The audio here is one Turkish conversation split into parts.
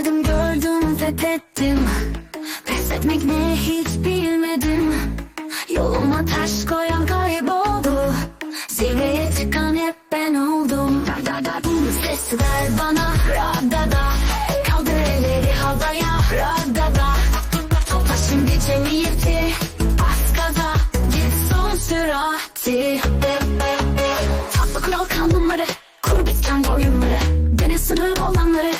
Geldim gördüm fethettim. Pes etmek ne hiç bilmedim. Yoluma taş koyan kayboldu. Zirveye çıkan hep ben oldum. Da da da Ses ver bana. Radada Kaldır elleri havaya. Radada Topla şimdi cemiyeti. Bas gaza. Git son sürati. Tatlı kural kanunları. Kur bitken oyunları Dene sınır olanları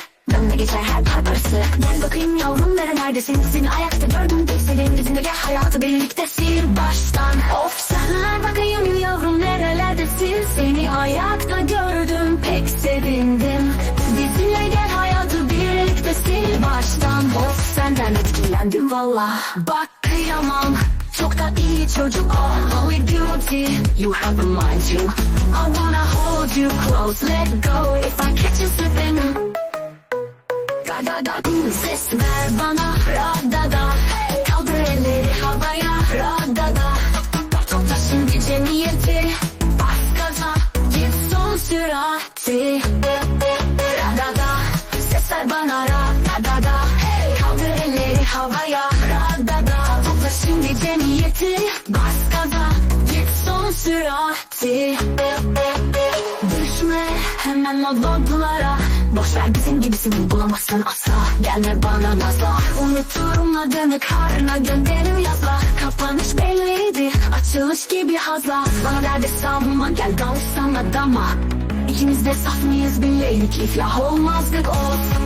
Geçer her parparası Gel bakayım yavrum nere neredesin Seni ayakta gördüm Senin yüzünde gel hayatı birlikte sil baştan. Of sen bakayım yavrum nerelerdesin? Seni ayakta gördüm pek sevindim. Bizimle gel hayatı birlikte sil baştan. Of senden etkilendim valla Bak kıyamam. Çok da iyi çocuk oh, oh beauty. You have a mind you. I wanna hold you close Let go. İf I catch you slipping Da da da Ses ver bana Radada. Kaldır elleri havaya Radada. Topla şimdi cemiyeti Bas gaza Git son sürati. Radada Ses ver bana Radada. Kaldır elleri havaya Radada. Topla şimdi cemiyeti Bas gaza Git son sürati. Düşme hemen o loblara Boş ver bizim gibisini bulamazsın asla. Gelme bana nazla. Unuturum adını karnına gönderim yazla. Kapanış belliydi açılış gibi hazla. Bana derdi savunma gel dans sana dama. İkimiz de saf mıyız bileydik iflah olmazdık of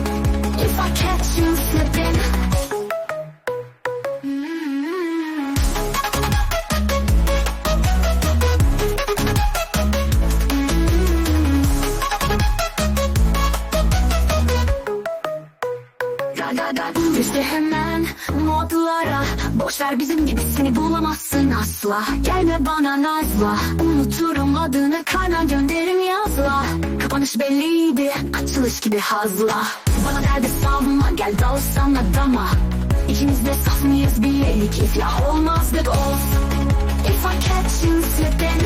If I catch you slipping Da da da. Düştü hemen modlara Boş ver bizim gibisini bulamazsın asla. Gelme bana nazla Unuturum adını karna gönderirim yazla. Kapanış belliydi açılış gibi hazla. Bana derdi savunma gel dal sana dama. İkimiz de saf mıyız bileydik iflah olmazdık of If I catch you slipping